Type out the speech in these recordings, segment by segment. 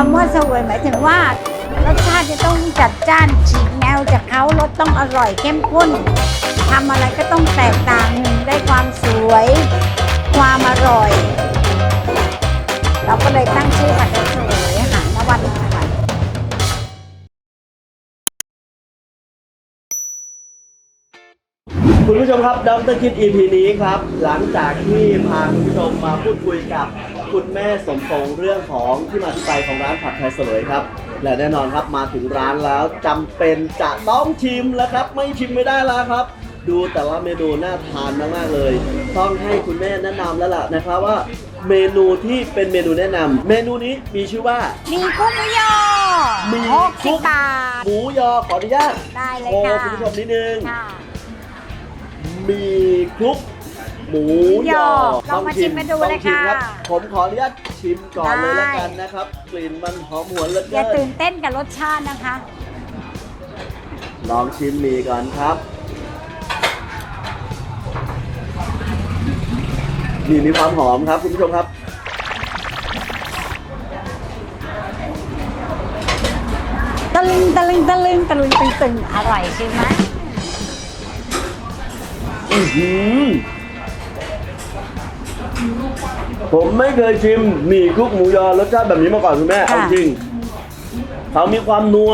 คำว่าเสวยหมายถึงว่ารสชาติจะต้องจัดจ้านฉีกแนวจากเขารสต้องอร่อยเข้มข้นทำอะไรก็ต้องแตกต่างหนึ่งได้ความสวย ความอร่อย เราก็เลยตั้งชื่อผัดไทยเสวยอาหารนวันค่ะคุณผู้ชมครับดรคิด EP นี้ครับ หลังจากที่พาคุณผู้ชมมาพูดคุยกับ คุณแม่สมพงษ์เรื่องของที่มาที่ไปของร้านผัดไทยเสวยครับ และแน่นอนครับมาถึงร้านแล้วจำเป็นจะต้องชิมแล้วครับ ไม่ชิมไม่ได้แล้วครับ ดูแต่ละเมนูน่าทานมากๆเลย ต้องให้คุณแม่แนะนำแล้วล่ะนะครับว่า เมนูที่เป็นเมนูแนะนำเมนูนี้มีชื่อว่า มีกุ้งหมูยอมีหกกุ้สิบง บาท หมูยอขออนุญาตได้เลยโอ้ค่ะคุณผู้ชมนิดนึง ค่ะ มีคลุก หมูยอลองมาชิมมาดูต้องเลยชิมค่ะรับผมขออนุญาตชิมก่อนเลยได้แล้วกันนะครับ กลิ่นมันหอมหวนเหลืออย่าเกิตื่นนเต้นกับรสชาตินะคะ ลองชิมหมีก่อนครับมีมีความหอมครับคุณผู้ชมครับ ตะลึงตะลึงตะลึงตะลึงตึงตึงอร่อยใช่ไหม อื้อหือ ผมไม่เคยชิมหมี่คลุกหมูยอรสชาติแบบนี้มาก่อนคุณแม่เอาจริงเขามีความนัว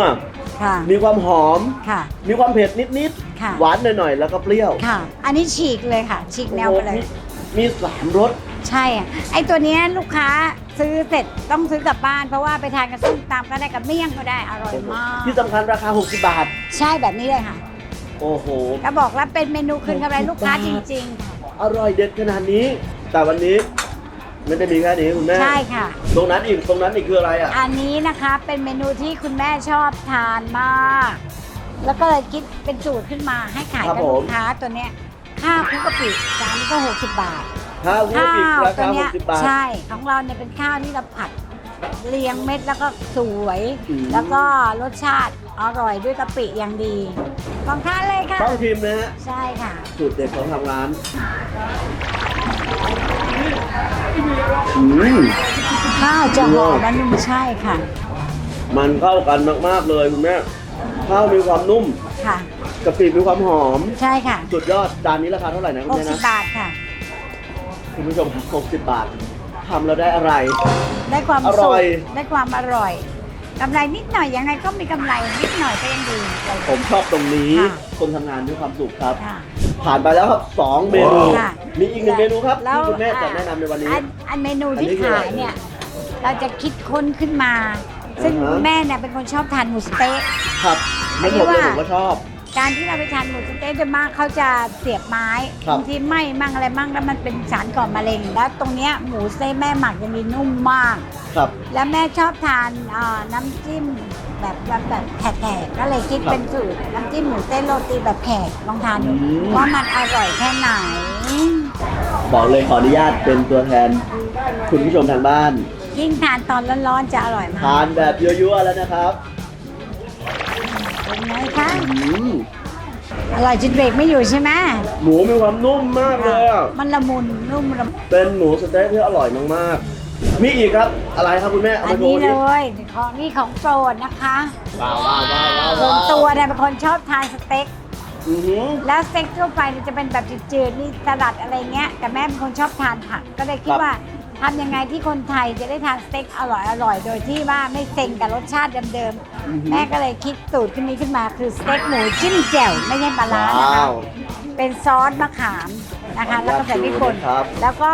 ค่ะ มีความหอม ค่ะ มีความเผ็ดนิดค่ะ ๆหวานหน่อยๆแล้วก็เปรี้ยวค่ะ อันนี้ฉีกเลยค่ะ ฉีกแนวไปเลย โอ้โหมีมีสามรส ใช่อะไอตัวเนี้ยลูกค้าซื้อเสร็จต้องซื้อกลับบ้าน เพราะว่าไปทานกับส้มตำก็ได้กับเมี่ยงก็ได้อร่อยมาก ที่สำคัญราคา 60 บาท ใช่แบบนี้เลยค่ะโอ้โห ก็บอกแล้วเป็นเมนูคืนกำไรลูกค้าจริงอร่อยเด็ดขนาดนี้ แต่วันนี้ ไม่ได้มีแค่นี้คุณแม่ๆใช่ค่ะ ตรงนั้นอีกตรงนั้นอีกคืออะไรอะ อันนี้นะคะเป็นเมนูที่คุณแม่ชอบทานมาก แล้วก็เลยคิดเป็นสูตรขึ้นมาให้ขายครับกับผมลูกค้าตัวเนี้ยข้าวคลุกกะปิจานนี้ก็60บาท ข้าวคุกข้าปิกวราตัวคาเนี้ย60บาท ใช่ของเราเนี่ยเป็นข้าวที่เราผัดเรียงเม็ดแล้วก็สวย อืม แล้วก็รสชาติอร่อยด้วยกะปิอย่างดีลองทานเลยค่ะ ต้องชิมนะฮะ ใช่ค่ะ สูตรเด็ดของทางร้าน อืมข้าวจะหอมและนุ่มใช่ค่ะ มันเข้ากันมากๆเลยคุณแม่ข้าวมีความนุ่มค่ะกะปิมีความหอม ใช่ค่ะสุดยอดจานนี้ราคาเท่าไหร่นะคุณแม่นะ60บาทค่ะ คุณผู้ชมครับ60บาททำแล้วได้อะไร ได้ความอร่สุขอย ได้ความอร่อยกำไรนิดหน่อยยังไงก็มีกำไรนิดหน่อยก็ยังดีผมชอบตรงนี้ค่ะคนทำงานด้วยความสุขครับค่ะ ผ่านไปแล้วครับ2เมนู ค่ะ มีอีกหนึ่งเมนูครับแล้วที่คุณแม่จะแนะนำในวันนี้ อันอันเมนูที่อันนี้คืออะไรขายเนี่ย เราจะคิดค้นขึ้นมา ซึ่งอ่าฮะ คุณแม่เนี่ยเป็นคนชอบทานหมูสะเต๊ะ ครับอัไม่นนี้ผมเลยว่า ผมก็ชอบ การที่เราไปทานหมูสะเต๊ะโดยมากเขาจะเสียบไม้ครับ บางทีไหม้มั่งอะไรมั่งแล้วมันเป็นสารก่อมะเร็ง แล้วตรงเนี้ยหมูสะเต๊ะแม่หมักจะมีนุ่มมาก ครับ แล้วแม่ชอบทานเอ่อน้ำจิ้มแบบแบบแบบแขกๆก็เลยคิดครับเป็นสูตรน้ำจิ้มหมูเต้นโรตีแบบแขกลองทานดูอืม ว่ามันอร่อยแค่ไหน บอกเลยขออนุญาตเป็นตัวแทน คุณผู้ชมทางบ้าน ยิ่งทานตอนร้อนๆจะอร่อยมาทากนแบบยั่วๆแล้วนะครับ เป็นไงคะอืมอร่อยจนเบรกไม่อยู่ใช่ไหมหมูมีความนุ่มมากเลยอะมันละมุนนุ่มละมุนเป็นหมูสเต๊กที่อร่อยมากๆ มีอีกครับ อะไรครับคุณแม่เอาอันมาโชนี้ว์เลดิยของนี่ของโปรดนะคะว้าวว้าวว้าวว้าวส่วนตัวเนี่ยเป็นคนชอบทานสเต็ก อือหือ แล้วสเต็กทั่วไปเนี่ยจะเป็นแบบจืดๆนี่สลัดอะไรเงี้ย แต่แม่เป็นคนชอบทานผัก ก็เลยคิดครับ ว่าทำยังไงที่คนไทยจะได้ทานสเต็กอร่อยอร่อยๆโดยที่ว่าไม่เซ็งกับรสชาติเดิมอือหืๆอ แม่ก็เลยคิดสูตรขึ้นนี้ขึ้นมาคือสเต็กหมูจิ้มแจ่วไม่ใช่ปลาร้านะคะว้าวเป็นซอสมะขามนะคะแล้วก็ใส่พริกป่นครับ แล้วก็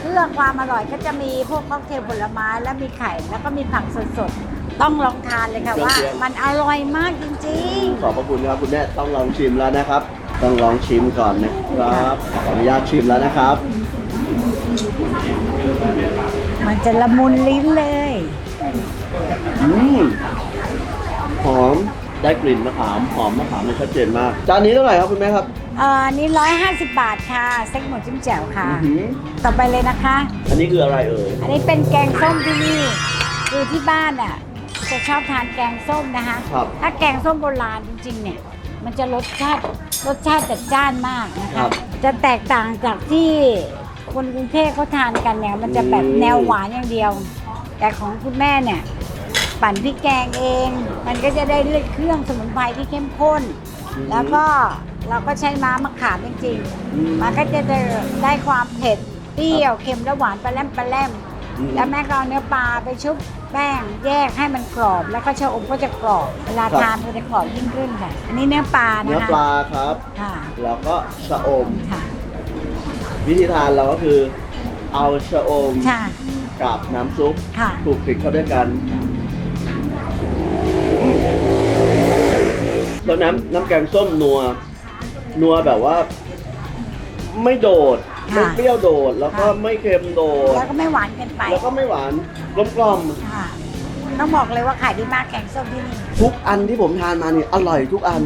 เพื่อความอร่อยก็จะมีพวกค็อกเทลผลไม้แล้วมีไข่ แล้วก็มีผักสดๆ ต้องลองทานเลยค่ะว่า มันอร่อยมากจริงขอบพระคุณครับคุณแม่ต้องลองชิมแล้วนะครับ ต้องลองชิมก่อนนะครับขออนุญาตชิมแล้วนะครับ ๆ มันจะละมุนลิ้นเลย อืม หอมได้กลิ่นมะขามหอมมะขามเลยชัดเจนมาก จานนี้เท่าไหร่ครับคุณแม่ครับ เอ่ออันนี้ร้อยห้าสิบบาทค่ะสเต็กหมูจิ้มแจ่วค่ะ อื้อหือต่อไปเลยนะคะ อันนี้คืออะไรเอ่ยอันนี้เป็นแกงส้มที่นี่คือที่บ้านอะจะชอบทานแกงส้มนะคะ ครับ ถ้าแกงส้มโบราณจริงๆเนี่ย มันจะรสชาติรสชาติจัดจ้านมากนะครัคะ บจะแตกต่างจากที่คนกรุงเทพเขาทานกันเนี่ย มันจะแบบอืม แนวหวานอย่างเดียว แต่ของคุณแม่เนี่ย ปั่นพริกแกงเอง มันก็จะได้เลือดเครื่องสมุนไพรที่เข้มข้นอืมแล้วก็เราก็ใช้ม้ามะขามจริงอืมๆมันก็จะได้ได้ความเผ็ดเปรี้ยวเค็มและหวานปลาแรมปลาแรมอืมแล้วแม่ก็เอาเนื้อปลาไปชุบแป้งแยกให้มันกรอบ แล้วก็ชะอมก็จะกรอบเวลาครับทานมันจะกรอบยิ่งขึ้นค่ะ อันนี้เนื้อปลานะคะเนื้อปลาครับค่ะแล้วก็ชะอมค่ะวิธีทานเราก็คือเอาชะอมค่ะกับน้ำซุปค่ะคลุกคลิกเข้าด้วยกัน แล้วน้ำน้ำแกงส้มนัว นัวแบบว่า ไม่โดดไม่เปรี้ยวโดด แล้วก็ไม่เค็มโดด แล้วก็ไม่หวานเกินไปแล้วก็ไม่หวานกลมกล่อมค่ะต้องบอกเลยว่าขายดีมากแกงส้มที่นี่ ทุกอันที่ผมทานมานี่อร่อยทุกอัน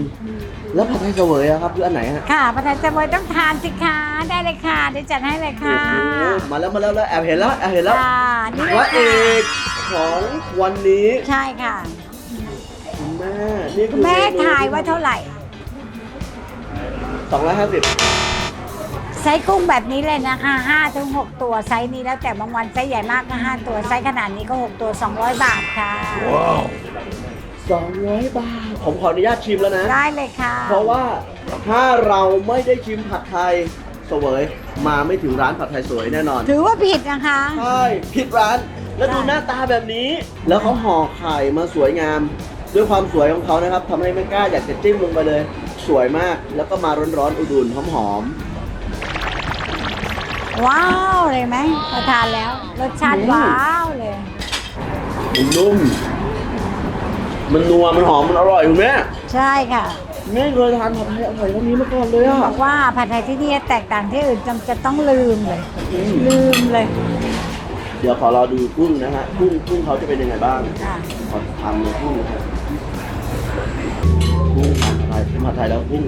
แล้วผัดไทยเสวยอะครับคืออันไหนฮะค่ะประธานจำไว้ต้องทานสิคะได้เลยค่ะเดี๋ยวจัดให้เลยค่ะโอ้โหมาแล้วมาแล้วแล้วแอบเห็นแล้วแอบเห็นแล้วค่ะนี่พเลระยเอค่ะกของวันนี้ ใช่ค่ะ คุณแม่นี่คุคืณอแม่ทายว่าเท่าไหร่ สองร้อยห้าสิบไซส์กุ้งแบบนี้เลยนะคะ5ถึง6ตัวไซส์นี้แล้วแต่บางวันไซส์ใหญ่มากก็5ตัวไซส์ขนาดนี้ก็6ตัว200บาทค่ะ สองร้อยบาท ผมขออนุญาตชิมแล้วนะ ได้เลยค่ะ เพราะว่าถ้าเราไม่ได้ชิมผัดไทยเสวยมาไม่ถึงร้านผัดไทยสวยแน่นอน ถือว่าผิดนะคะ ใช่ ผิดร้าน แล้วดูหน้าตาแบบนี้ แล้วเขาห่อไข่มาสวยงาม ด้วยความสวยของเขานะครับทำให้ไม่กล้าอยากจะจิ้มลงไปเลย สวยมากแล้วก็มาร้อนๆอุ่นๆหอมว้าวเลยไหมพอทานแล้ว รสชาติว้าวเลย ๆมันนุ่มมันนัวมันหอมมันอร่อยคุณแม่ใช่ค่ะไม่เคยทานผัดไทยอร่อยเท่านี้มาก่อนเลยอะบอกว่าผัดไทยที่นี่แตกต่างที่อื่นจำจะต้องลืมเลย อืมลืมเลย เดี๋ยวขอรอดูกุ้งนะฮะกุ้งกุ้งเขาจะเป็นยังไงบ้างค่ะขอทำเลยกุ้งนะครับกุ้งผัดไทยผัดไทยแล้วกุ้ง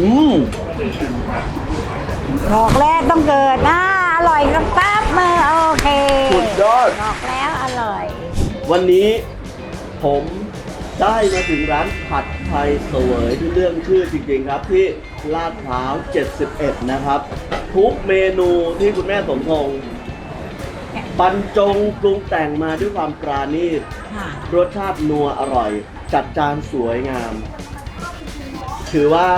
อืมบอกแล้วต้องเกิดนะอร่อยกับปั๊บมือโอเคสุดยอดบอกแล้วอร่อย วันนี้ผมได้มาถึงร้านผัดไทยเสวยที่เรื่องชื่อจริงๆครับที่ ลาดพร้าว 71 นะครับ ทุกเมนูที่คุณแม่สมพงษ์บรรจงปรุงแต่งมาด้วยความปราณีต ค่ะรสชาตินัวอร่อย จัดจานสวยงาม ถือว่า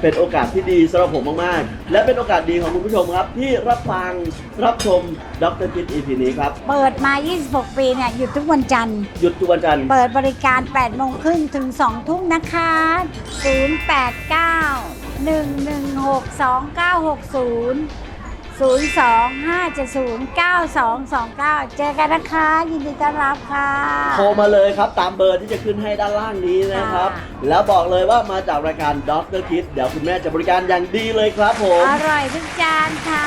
เป็นโอกาสที่ดีสำหรับผมมาก ๆ และเป็นโอกาสดีของคุณผู้ชมครับ ที่รับฟังรับชมดรคิด EP นี้ครับ เปิดมา 26 ปีเนี่ยหยุดทุกวันจันทร์ หยุดทุกวันจันทร์ เปิดบริการ 8 โมงครึ่งถึง 2 ทุ่มนะคะ 089 116 2960 02570 9229 เจอกันนะคะ ยินดีต้อนรับค่ะ โทรมาเลยครับตามเบอร์ที่จะขึ้นให้ด้านล่างนี้นะครับ ค่ะ แล้วบอกเลยว่ามาจากรายการดรคิดเดี๋ยวคุณแม่จะบริการอย่างดีเลยครับผมอร่อยทุกจานค่ะ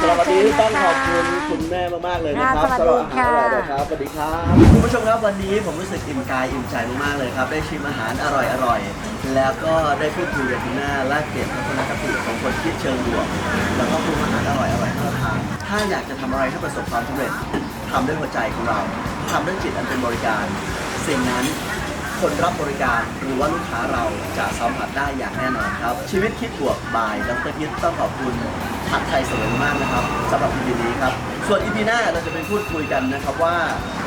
สำหรับวันนี้เชิญต้องขอบคุณนะะคุณ แม่มากๆเลยนะครับค่ะสสำหวัรับสดีอาหารอร่อยค่ะนะครับสวัสดีครับคุณผู้ชมครับวันนี้ผมรู้สึกอิ่มกายอิ่มใจมากๆเลยครับได้ชิมอาหารอร่อยๆแล้วก็ได้พูดคุยกับคุณแม่แลกเปลี่ยนทัศนคติของคนคิดเชิงบวกแล้วก็ปรุงอาหารอร่อยๆให้เราทานถ้าอยากจะทำอะไรให้ประสบความสำเร็จทำด้วยหัวใจของเราทำด้วยจิตอันเป็นบริการ สิ่งนั้น คนรับบริการหรือว่าลูกค้าเราจะสัมผัสได้อย่างแน่นอนครับ ชีวิตคิดบวกบายดรพิษต้องขอบคุณผัดไทยสวยมากนะครับสำหรับ EP นี้ครับ ส่วน EP หน้าเราจะไปพูดคุยกันนะครับว่า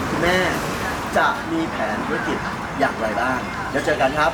คุณแม่จะมีแผนธุรกิจอย่างไรบ้าง เดี๋ยวเจอกันครับ